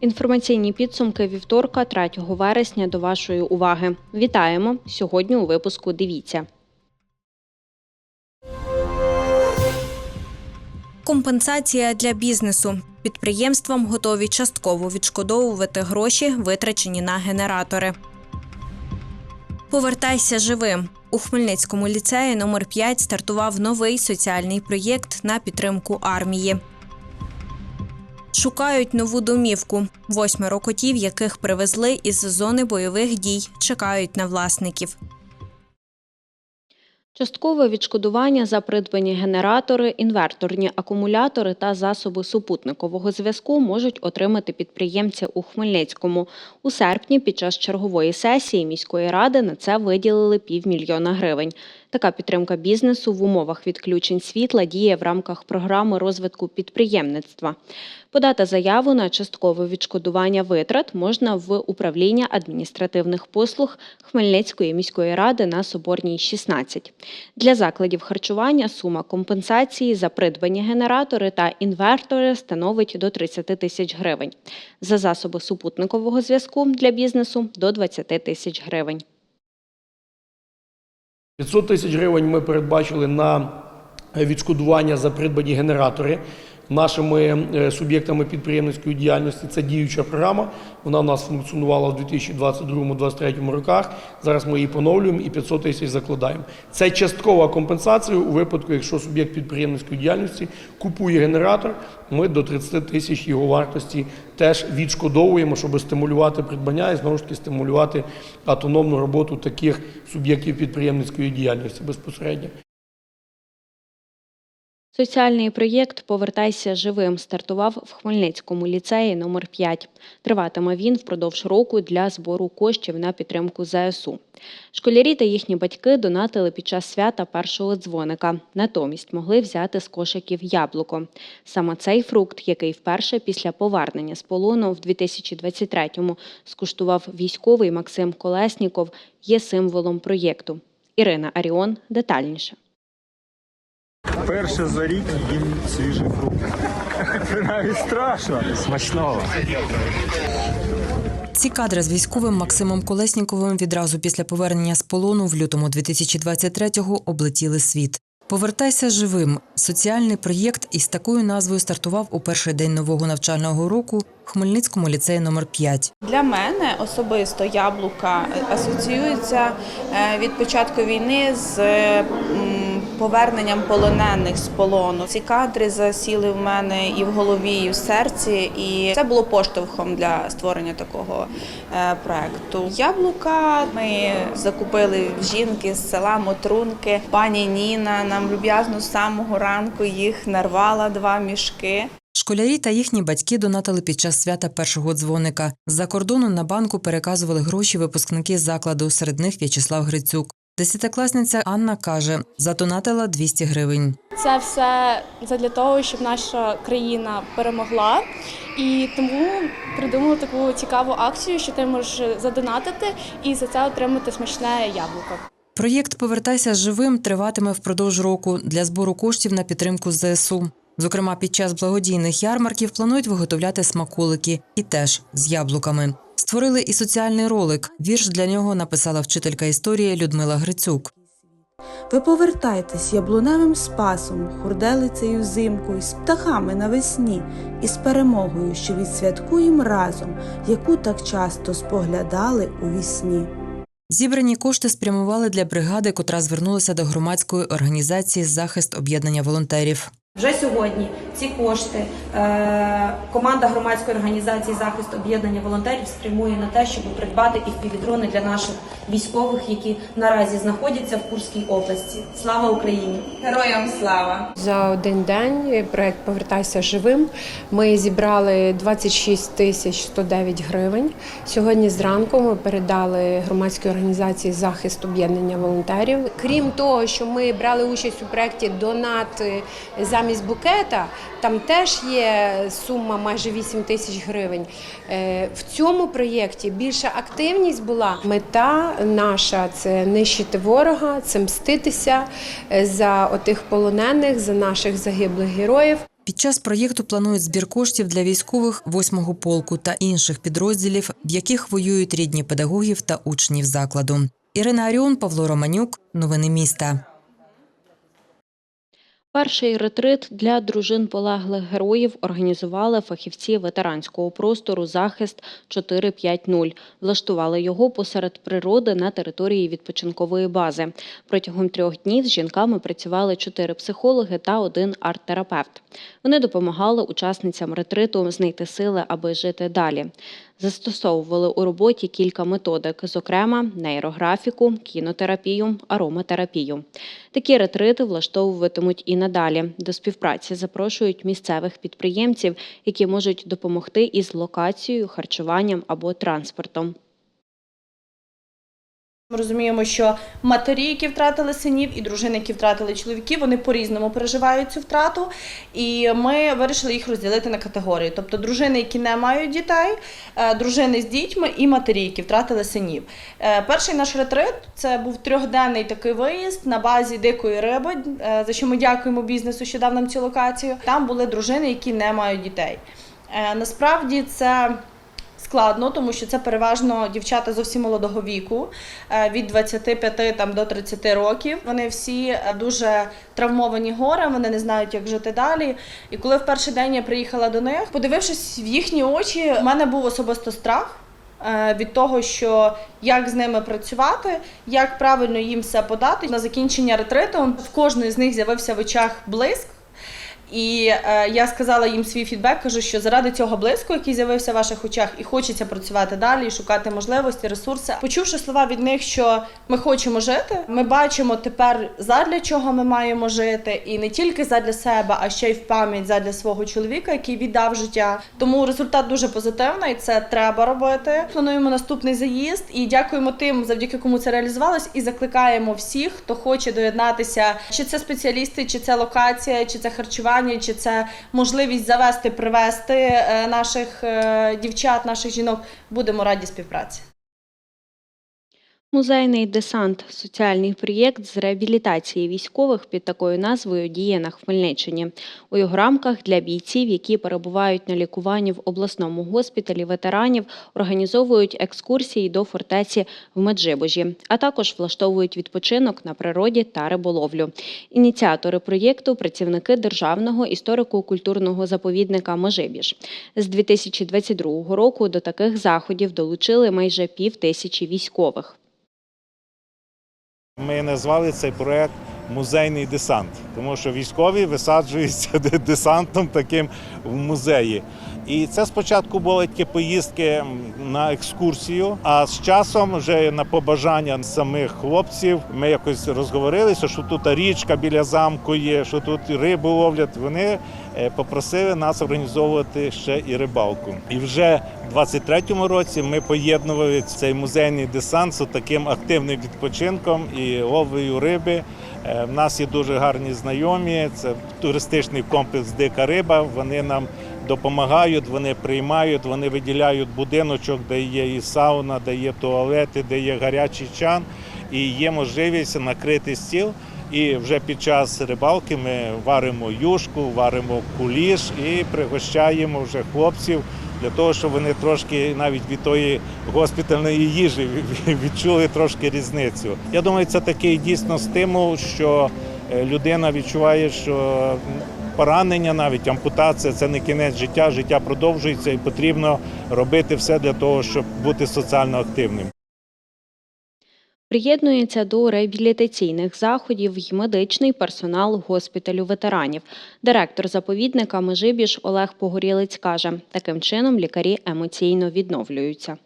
Інформаційні підсумки вівторка 3 вересня до вашої уваги. Вітаємо! Сьогодні у випуску дивіться. Компенсація для бізнесу. Підприємствам готові частково відшкодовувати гроші, витрачені на генератори. Повертайся живим. У Хмельницькому ліцеї номер 5 стартував новий соціальний проєкт на підтримку армії. Шукають нову домівку. Восьмеро котів, яких привезли із зони бойових дій, чекають на власників. Часткове відшкодування за придбані генератори, інверторні акумулятори та засоби супутникового зв'язку можуть отримати підприємці у Хмельницькому. У серпні під час чергової сесії міської ради на це виділили півмільйона гривень. Така підтримка бізнесу в умовах відключень світла діє в рамках програми розвитку підприємництва. Подати заяву на часткове відшкодування витрат можна в управління адміністративних послуг Хмельницької міської ради на Соборній 16. Для закладів харчування сума компенсації за придбані генератори та інвертори становить до 30 тисяч гривень. За засоби супутникового зв'язку для бізнесу до 20 тисяч гривень. 500 тисяч гривень ми передбачили на відшкодування за придбані генератори нашими е, суб'єктами підприємницької діяльності. Це діюча програма. Вона у нас функціонувала в 2022-2023 роках. Зараз ми її поновлюємо і 500 тисяч закладаємо. Це часткова компенсація у випадку, якщо суб'єкт підприємницької діяльності купує генератор, ми до 30 тисяч його вартості теж відшкодовуємо, щоб стимулювати придбання і знову ж таки стимулювати автономну роботу таких суб'єктів підприємницької діяльності безпосередньо. Соціальний проєкт Повертайся живим стартував в Хмельницькому ліцеї номер 5 Триватиме він впродовж року для збору коштів на підтримку ЗСУ. Школярі та їхні батьки донатили під час свята першого дзвоника. Натомість могли взяти з кошиків яблуко. Саме цей фрукт, який вперше після повернення з полону в 2023-му скуштував військовий Максим Колесніков, є символом проєкту. Ірина Аріон детальніше. Перше за рік їм свіжий фрукт. Це навіть страшно. Смачного. Ці кадри з військовим Максимом Колесніковим відразу після повернення з полону в лютому 2023-го облетіли світ. Повертайся живим. Соціальний проєкт із такою назвою стартував у перший день нового навчального року в Хмельницькому ліцеї номер 5 Для мене особисто яблука асоціюються е, від початку війни з поверненням полонених з полону. Ці кадри засіли в мене і в голові, і в серці, і це було поштовхом для створення такого е, проекту. Яблука ми закупили в жінки з села Мотрунки. Пані Ніна нам люб'язно з самого ранку їх нарвала два мішки. Школярі та їхні батьки донатили під час свята першого дзвоника. З-за кордону на банку переказували гроші випускники закладу, серед них В'ячеслав Грицюк. Десятикласниця Анна каже, задонатила 200 гривень. Це все задля того, щоб наша країна перемогла. І тому придумали таку цікаву акцію, що ти можеш задонатити і за це отримати смачне яблуко. Проєкт Повертайся живим триватиме впродовж року для збору коштів на підтримку ЗСУ. Зокрема, під час благодійних ярмарків планують виготовляти смаколики і теж з яблуками. Створили і соціальний ролик. Вірш для нього написала вчителька історії Людмила Грицюк. Ви повертайтесь яблуневим спасом, хурделицею зимкою, з птахами навесні, і з перемогою, що відсвяткуєм разом, яку так часто споглядали у вісні. Зібрані кошти спрямували для бригади, котра звернулася до громадської організації захист об'єднання волонтерів. Вже сьогодні ці кошти е, команда громадської організації захист об'єднання волонтерів спрямує на те, щоб придбати півдрони для наших військових, які наразі знаходяться в Курській області. Слава Україні! Героям слава! За один день проект Повертайся живим. Ми зібрали 26 тисяч 109 гривень. Сьогодні зранку ми передали громадській організації захист об'єднання волонтерів. Крім того, що ми брали участь у проєкті Донат за замість букета там теж є сума майже 8 тисяч гривень. Е, В цьому проєкті більша активність була. Мета наша це нищити ворога, це мститися е, за отих полонених, за наших загиблих героїв. Під час проєкту планують збір коштів для військових 8-го полку та інших підрозділів, в яких воюють рідні педагогів та учнів закладу. Ірина Аріон, Павло Романюк. Новини міста. Перший ретрит для дружин полеглих героїв організували фахівці ветеранського простору Захист 450. Влаштували його посеред природи на території відпочинкової бази. Протягом трьох днів з жінками працювали чотири психологи та один арт-терапевт. Вони допомагали учасницям ретриту знайти сили, аби жити далі. Застосовували у роботі кілька методик, зокрема нейрографіку, кінотерапію, ароматерапію. Такі ретрити влаштовуватимуть і надалі. До співпраці запрошують місцевих підприємців, які можуть допомогти із локацією, харчуванням або транспортом. Ми розуміємо, що матері, які втратили синів, і дружини, які втратили чоловіків, вони по-різному переживають цю втрату. І ми вирішили їх розділити на категорії. Тобто дружини, які не мають дітей, е, дружини з дітьми і матері, які втратили синів. Е, Перший наш ретрит це був трьохденний такий виїзд на базі дикої риби, е, за що ми дякуємо бізнесу, що дав нам цю локацію. Там були дружини, які не мають дітей. Насправді це. Складно, тому що це переважно дівчата зовсім молодого віку, е, від 25 там, до 30 років. Вони всі е, дуже травмовані горем, вони не знають, як жити далі. І коли в перший день я приїхала до них, подивившись в їхні очі, у мене був особисто страх. е, Від того, що як з ними працювати, як правильно їм все подати. На закінчення ретриту в кожної з них з'явився в очах блиск. І е, я сказала їм свій фідбек, кажу, що заради цього блиску, який з'явився в ваших очах, і хочеться працювати далі, і шукати можливості, ресурси. Почувши слова від них, що ми хочемо жити, ми бачимо тепер задля чого ми маємо жити, і не тільки задля себе, а ще й в пам'ять задля свого чоловіка, який віддав життя. Тому результат дуже позитивний. Це треба робити. Плануємо наступний заїзд і дякуємо тим, завдяки кому це реалізувалось, і закликаємо всіх, хто хоче доєднатися. Чи це спеціалісти, чи це локація, чи це харчування, чи це можливість завести, привести е, наших е, дівчат, наших жінок. Будемо раді співпраці. Музейний десант соціальний проєкт з реабілітації військових під такою назвою діє на Хмельниччині. У його рамках для бійців, які перебувають на лікуванні в обласному госпіталі ветеранів, організовують екскурсії до фортеці в Меджибожі, а також влаштовують відпочинок на природі та риболовлю. Ініціатори проєкту працівники державного історико-культурного заповідника Межибіж. З 2022 року до таких заходів долучили майже пів тисячі військових. Ми назвали цей проект Музейний десант, тому що військові висаджуються десантом таким в музеї. І це спочатку були такі поїздки на екскурсію, а з часом, вже на побажання самих хлопців, ми якось розговорилися, що тут річка біля замку є, що тут рибу ловлять. Вони попросили нас організовувати ще і рибалку. І вже в 23-му році ми поєднували цей музейний десант з таким активним відпочинком і ловлею риби. Е, В нас є дуже гарні знайомі. Це туристичний комплекс Дика риба. Вони нам допомагають, вони приймають, вони виділяють будиночок, де є і сауна, де є туалети, де є гарячий чан, і є можливість накрити стіл. І вже під час рибалки ми варимо юшку, варимо куліш і пригощаємо вже хлопців для того, щоб вони трошки навіть від тої госпітальної їжі відчули трошки різницю. Я думаю, це такий дійсно стимул, що е, людина відчуває, що поранення, навіть ампутація це не кінець життя, життя продовжується і потрібно робити все для того, щоб бути соціально активним. Приєднується до реабілітаційних заходів й медичний персонал госпіталю ветеранів. Директор заповідника Межибіж Олег Погорілець каже, таким чином лікарі емоційно відновлюються.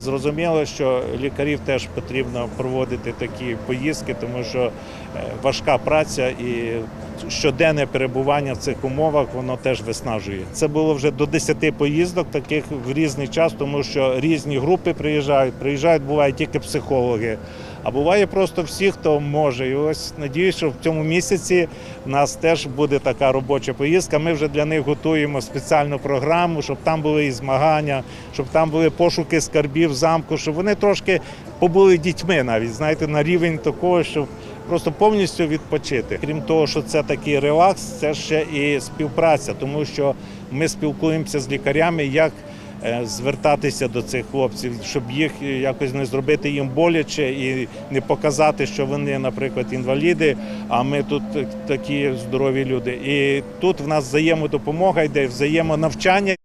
Зрозуміло, що лікарів теж потрібно проводити такі поїздки, тому що е, важка праця і щоденне перебування в цих умовах воно теж виснажує. Це було вже до 10 поїздок, таких в різний час, тому що різні групи приїжджають. Приїжджають, бувають тільки психологи, а буває просто всі, хто може. І ось надіюсь, що в цьому місяці в нас теж буде така робоча поїздка. Ми вже для них готуємо спеціальну програму, щоб там були і змагання, щоб там були пошуки скарбів замку, щоб вони трошки побули дітьми навіть, знаєте, на рівень такого, щоб просто повністю відпочити. Крім того, що це такий релакс, це ще і співпраця, тому що ми спілкуємося з лікарями, як звертатися до цих хлопців, щоб їх е, якось не зробити їм боляче і не показати, що вони, наприклад, інваліди, а ми тут е, такі здорові люди. І тут в нас взаємодопомога йде, взаємонавчання.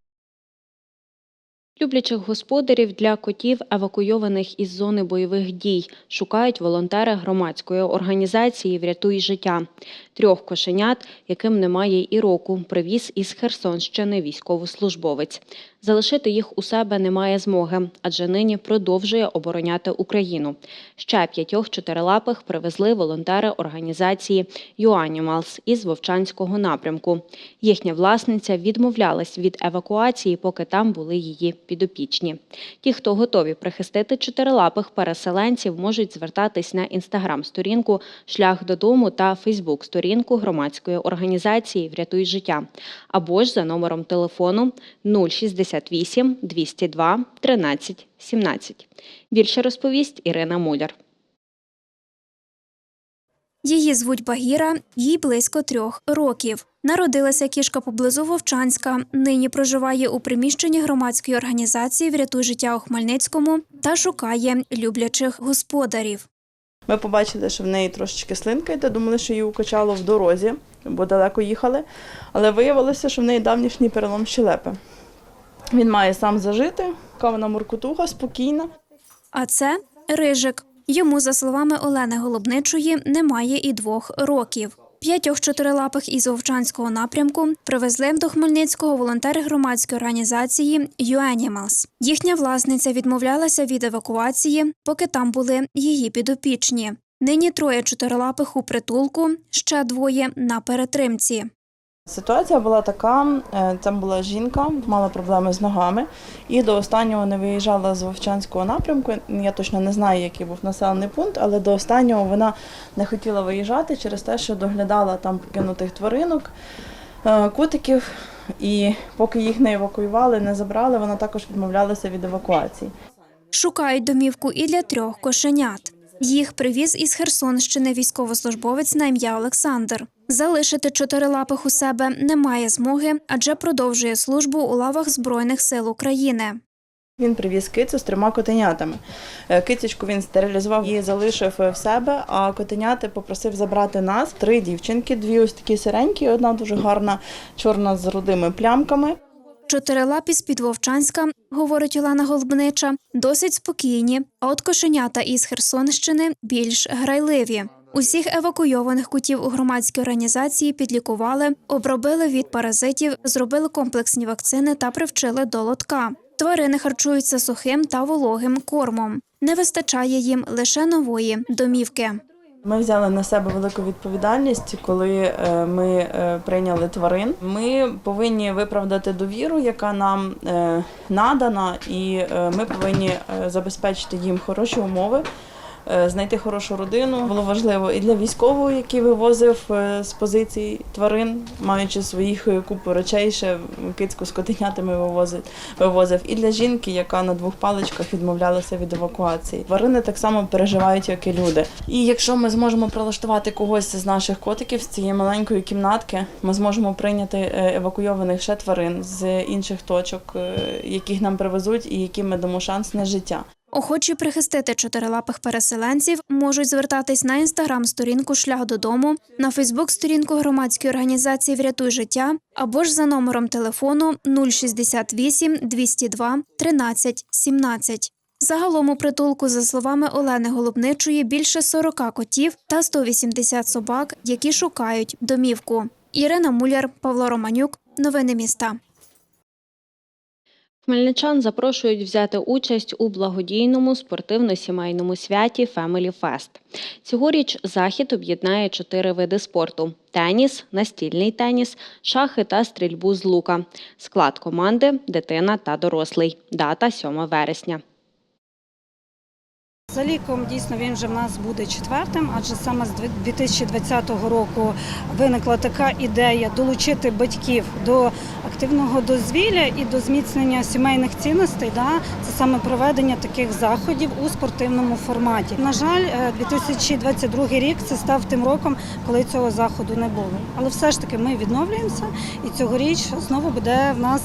Люблячих господарів для котів, евакуйованих із зони бойових дій, шукають волонтери громадської організації Врятуй життя. Трьох кошенят, яким немає і року, привіз із Херсонщини військовослужбовець. Залишити їх у себе немає змоги, адже нині продовжує обороняти Україну. Ще п'ятьох чотирилапих привезли волонтери організації «Юанімалс» із Вовчанського напрямку. Їхня власниця відмовлялась від евакуації, поки там були її підопічні. Ті, хто готові прихистити чотирилапих переселенців, можуть звертатись на інстаграм-сторінку Шлях додому та Фейсбук-сторінку громадської організації Врятуй життя або ж за номером телефону 068 202 13 17. Більше розповість Ірина Муляр. Її звуть Багіра, їй близько трьох років. Народилася кішка поблизу Вовчанська. Нині проживає у приміщенні громадської організації Врятуй життя у Хмельницькому та шукає люблячих господарів. Ми побачили, що в неї трошечки слинка йде, думали, що її укачало в дорозі, бо далеко їхали. Але виявилося, що в неї давнішній перелом щелепи. Він має сам зажити, яка вона муркутуха, спокійна. А це рижик. Йому, за словами Олени Голубничої, немає і двох років. П'ятьох чотирилапих із Вовчанського напрямку привезли до Хмельницького волонтери громадської організації «Юанімалс». Їхня власниця відмовлялася від евакуації, поки там були її підопічні. Нині троє чотирилапих у притулку, ще двоє на перетримці. Ситуація була така: е, там була жінка, мала проблеми з ногами, і до останнього не виїжджала з Вовчанського напрямку. Я точно не знаю, який був населений пункт, але до останнього вона не хотіла виїжджати через те, що доглядала там покинутих тваринок, е, котиків. І поки їх не евакуювали, не забрали, вона також відмовлялася від евакуації. Шукають домівку і для трьох кошенят. Їх привіз із Херсонщини військовослужбовець на ім'я Олександр. Залишити чотирилапих у себе немає змоги, адже продовжує службу у лавах Збройних сил України. Він привіз кицю з трьома котенятами. Е, Кицечку він стерилізував і залишив в себе, а котеняти попросив забрати нас. Три дівчинки, дві ось такі сиренькі, одна дуже гарна, чорна з рудими плямками. Чотирилапі з-під Вовчанська, говорить Олена Голубнича, досить спокійні, а от кошенята із Херсонщини більш грайливі. Усіх евакуйованих котів у громадській організації підлікували, обробили від паразитів, зробили комплексні вакцини та привчили до лотка. Тварини харчуються сухим та вологим кормом. Не вистачає їм лише нової домівки. Ми взяли на себе велику відповідальність, коли е, ми е, прийняли тварин. Ми повинні виправдати довіру, яка нам е, надана, і ми повинні забезпечити їм хороші умови. Е, Знайти хорошу родину було важливо і для військового, який вивозив е, з позицій тварин, маючи своїх е, купу речей, ще кицьку з котенятами вивозив, вивозив, і для жінки, яка на двох паличках відмовлялася від евакуації. Тварини так само переживають, як і люди. І якщо ми зможемо прилаштувати когось з наших котиків з цієї маленької кімнатки, ми зможемо прийняти евакуйованих ще тварин з інших точок, яких нам привезуть, і яким ми дамо шанс на життя. Охочі прихистити чотирилапих переселенців можуть звертатись на інстаграм-сторінку Шлях додому, на Фейсбук-сторінку громадської організації Врятуй життя або ж за номером телефону 068 202 13 17. Загалом у притулку, за словами Олени Голубничої, більше 40 котів та 180 собак, які шукають домівку. Ірина Муляр, Павло Романюк. Новини міста. Хмельничан запрошують взяти участь у благодійному спортивно-сімейному святі Family Fest. Цьогоріч захід об'єднає чотири види спорту: теніс, настільний теніс, шахи та стрільбу з лука. Склад команди дитина та дорослий. Дата 7 вересня. За ліком дійсно він вже в нас буде четвертим, адже саме з 2020 року виникла така ідея долучити батьків до активного дозвілля і до зміцнення сімейних цінностей. Да, це саме проведення таких заходів у спортивному форматі. На жаль, е, 2022 рік це став тим роком, коли цього заходу не було. Але все ж таки ми відновлюємося, і цьогоріч знову буде в нас.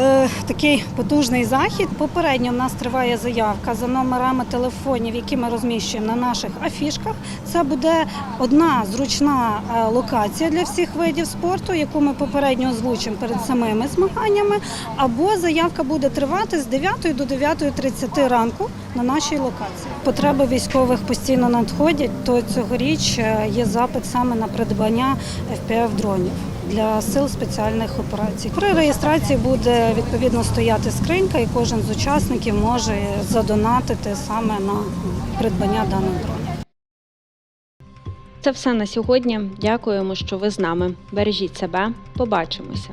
Е, такий потужний захід. Попередньо в нас триває заявка за номерами телефонів, які ми розміщуємо на наших афішках. Це буде одна зручна е, локація для всіх видів спорту, яку ми попередньо озвучимо перед самими змаганнями. Або заявка буде тривати з 9 до 9.30 ранку на нашій локації. Потреби військових постійно надходять. То цьогоріч е, є запит саме на придбання fpv дронів для сил спеціальних операцій. При реєстрації буде відповідно стояти скринька, і кожен з учасників може задонатити саме на придбання даних дронів. Це все на сьогодні. Дякуємо, що ви з нами. Бережіть себе. Побачимося.